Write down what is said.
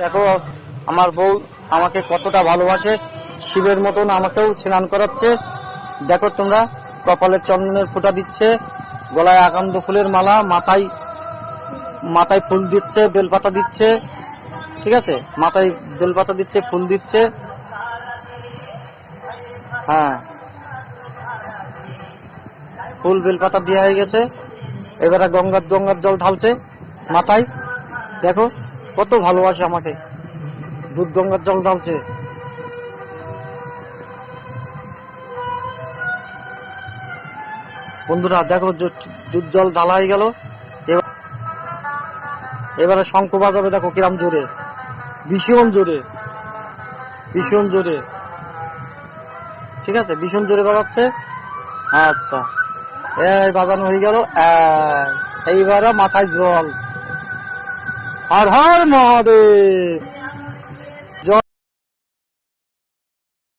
দেখো, আমার বউ আমাকে কতটা ভালোবাসে, শিবের মতন আমাকেও স্নান করাচ্ছে। দেখো তোমরা, কপালে চন্দনের ফোঁটা দিচ্ছে, গলায় আকান্দ ফুলের মালা, মাথায় মাথায় ফুল দিচ্ছে, বেলপাতা দিচ্ছে, ঠিক আছে? মাথায় বেলপাতা দিচ্ছে, ফুল দিচ্ছে। হ্যাঁ। ফুল বেলপাতা দেওয়া হয়ে গেছে, এবারে গঙ্গার গঙ্গার জল ঢালছে মাথায়। দেখো কত ভালোবাসে আমাকে। দুধ গঙ্গার জল ঢালছে। বন্ধুরা, দেখো দুধ জল ঢালা হয়ে গেল। এবার এবারে শঙ্খ বাজাবে, দেখো কিরাম জোরে। ভীষণ জোরে। ভীষণ জোরে। ঠিক আছে? ভীষণ জোরে বাজাচ্ছে। আচ্ছা। এই বাজানো হয়ে গেল। এইবারে মাথায় জল। Har har Mahadev.